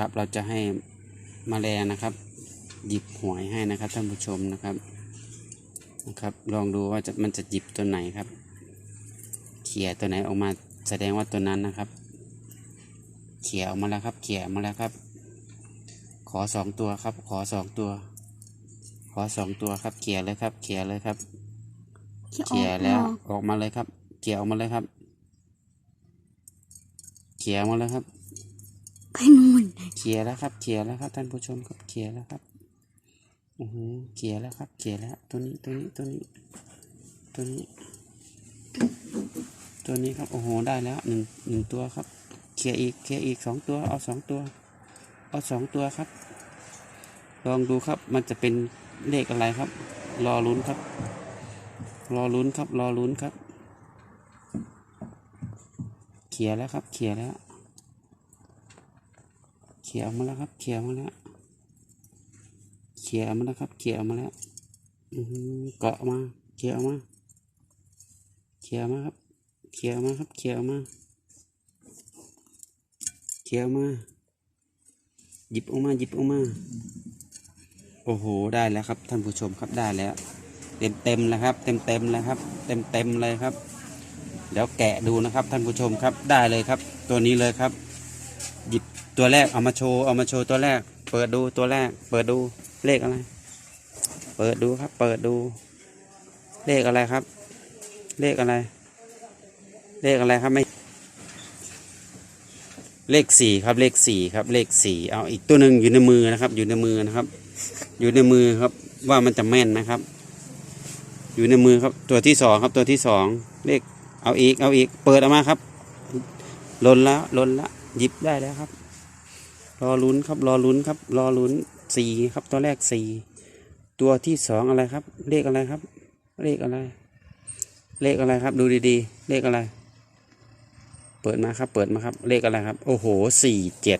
ครับ เราจะให้มแมลงนะครับ หยิบหวยให้นะครับท่านผู้ชมนะครับนะครับ ลองดูว่าจะมันจะหยิบตัวไหนครับ เขี่ยตัวไหนออกมาแสดงว่าตัวนั้นนะครับ เขี่ยออกมาแล้วครับ เขี่ยออกมาแล้วครับ ขอสองตัวครับ ขอสองตัว ขอสองตัวครับ เขี่ยเลยครับ เขี่ยเลยครับที่อเขี่ยอกแล้วมาออกมาเลยครับ เขี่ยออกมาเลยครับ เขี่ยออกมาเลยครับไป นู่นเขี่ยแล้วครับเขี่ยแล้วครับท่านผู้ชมครับเขี่ยแล้วครับโอ้โหเขี่ยแล้วครับเขี่ยแล้วตัวนี้ตัวนี้ตัวนี้ตัวนี้ ตัวนี้ครับโอ้โหได้แล้วหนึ่งหนึ่งตัวครับเขี่ยอีกเขี่ยอีกสองตัวเอาสองตัวเอาสองตัวครับ ลองดูครับมันจะเป็นเลขอะไรครับ รอลุ้นครับ รอลุ้นครับรอลุ้นครับ เขี่ยแล้วครับเขี่ยแล้ว ขี่ยออกมาแล้วครับ เขี่ยออกมาแล้ว เขี่ยออกมาแล้วครับ เขี่ยออกมาแล้วอือหือเกาะมา เขี่ยออกมา เขี่ยออกมาครับ เขี่ยออกมาครับ เขี่ยออกมา เขี่ยออกมา หยิบออกมา หยิบออกมา โอ้โห ได้แล้วครับ ท่านผู้ชมครับได้แล้ว เต็มเต็มแล้วครับ เต็มเต็มแล้วครับ เต็มเต็มเลยครับ เดี๋ยวแกะดูนะครับ ท่านผู้ชมครับ ได้เลยครับ ตัวนี้เลยครับ หยิบ ตัวแรกเอามาโชว์เอามาโชว์ตัวแรก เปิดดูตัวแรก เปิดดูเลขอะไร เปิดดูครับ เปิดดู เลขอะไรครับ เลขอะไร เลขอะไรครับไม่ เลขสี่ครับเลขสี่ครับ เลขสี่เอาอีกตัวหนึ่งอยู่ในมือนะครับ อยู่ในมือนะครับ อยู่ในมือครับว่ามันจะแม่นนะครับ อยู่ในมือครับตัวที่สองครับตัวที่สองเลขเอาอีกเอาอีก เปิดออกมาครับลนแล้วล่นละหยิบได้แล้วครับ รอลุ้นครับ รอลุ้นครับ รอลุ้นสี่ครับ ตัวแรกสี่ตัวที่สองอะไรครับ เลขอะไรครับ เลขอะไร เลขอะไรครับ ดูดีๆ เลขอะไร เปิดมาครับ เปิดมาครับ เลขอะไรครับ โอ้โหสี่เจ็ด